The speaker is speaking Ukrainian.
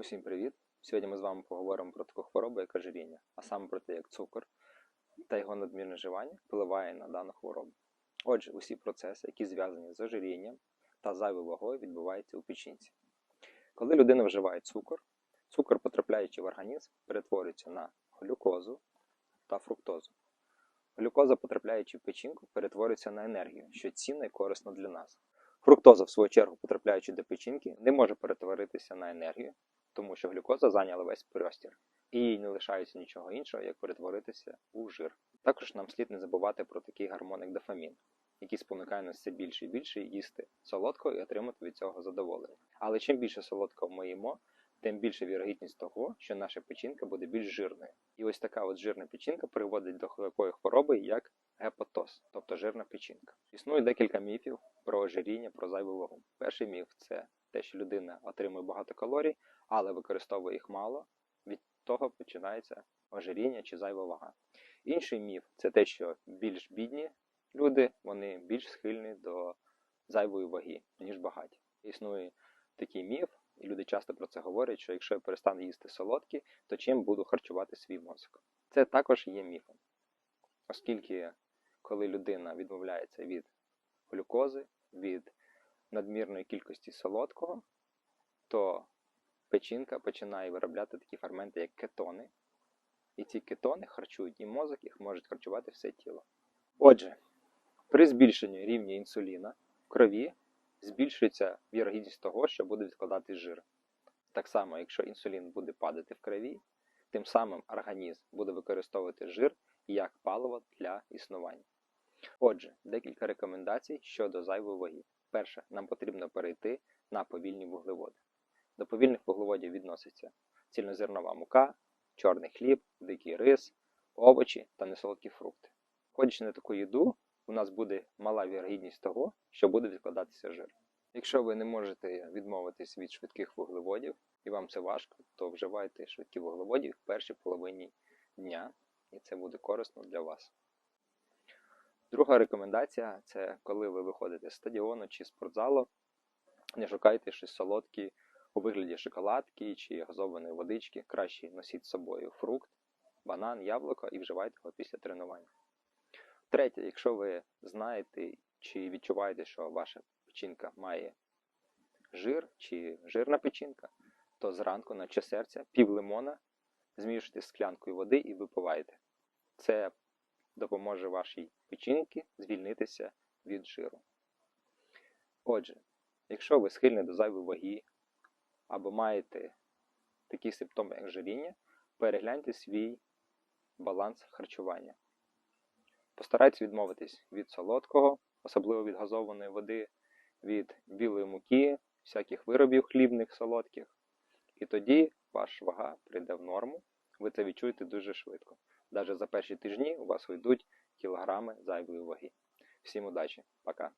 Усім привіт! Сьогодні ми з вами поговоримо про таку хворобу, як ожиріння, а саме про те, як цукор та його надмірне вживання впливає на дану хворобу. Отже, усі процеси, які зв'язані з ожирінням та зайвою вагою, відбуваються у печінці. Коли людина вживає цукор, цукор, потрапляючи в організм, перетворюється на глюкозу та фруктозу. Глюкоза, потрапляючи в печінку, перетворюється на енергію, що цінна і корисна для нас. Фруктоза, в свою чергу, потрапляючи до печінки, не може перетворитися на енергію, тому що глюкоза зайняла весь простір, і їй не лишається нічого іншого, як перетворитися у жир. Також нам слід не забувати про такий гормон, як дофамін, який спонукає нас все більше і більше їсти солодкого і отримати від цього задоволення. Але чим більше солодкого ми їмо, тим більше вірогідність того, що наша печінка буде більш жирною. І ось така от жирна печінка приводить до такої хвороби, як гепатоз, тобто жирна печінка. Існує декілька міфів про ожиріння, про зайву вагу. Перший міф це те, що людина отримує багато калорій, але використовує їх мало. Від того починається ожиріння чи зайва вага. Інший міф це те, що більш бідні люди вони більш схильні до зайвої ваги, ніж багаті. Існує такий міф, і люди часто про це говорять, що якщо я перестану їсти солодкі, то чим буду харчувати свій мозок. Це також є міфом, оскільки коли людина відмовляється від глюкози, від надмірної кількості солодкого, то печінка починає виробляти такі ферменти, як кетони. І ці кетони харчують і мозок, їх можуть харчувати все тіло. Отже, при збільшенні рівня інсуліна в крові збільшується вірогідність того, що буде відкладати жир. Так само, якщо інсулін буде падати в крові, тим самим організм буде використовувати жир як паливо для існування. Отже, декілька рекомендацій щодо зайвої ваги. Перше, нам потрібно перейти на повільні вуглеводи. До повільних вуглеводів відноситься цільнозернова мука, чорний хліб, дикий рис, овочі та несолодкі фрукти. Ходячи на таку їду, у нас буде мала вірогідність того, що буде відкладатися жир. Якщо ви не можете відмовитись від швидких вуглеводів і вам це важко, то вживайте швидкі вуглеводі в першій половині дня, і це буде корисно для вас. Друга рекомендація це коли ви виходите з стадіону чи спортзалу, не шукайте щось солодке у вигляді шоколадки чи газованої водички. Краще носіть з собою фрукт, банан, яблуко і вживайте його після тренування. Третє, якщо ви знаєте чи відчуваєте, що ваша печінка має жир чи жирна печінка, то зранку, наче серця, пів лимона змішуйте з склянкою води і випивайте. Це допоможе вашій печінці звільнитися від жиру. Отже, якщо ви схильні до зайвої ваги або маєте такі симптоми, як жаріння, перегляньте свій баланс харчування. Постарайтесь відмовитись від солодкого, особливо від газованої води, від білої муки, всяких виробів хлібних солодких. І тоді ваша вага прийде в норму, ви це відчуєте дуже швидко. Навіть за перші тижні у вас уйдуть кілограми зайвої ваги. Всім удачі, пока!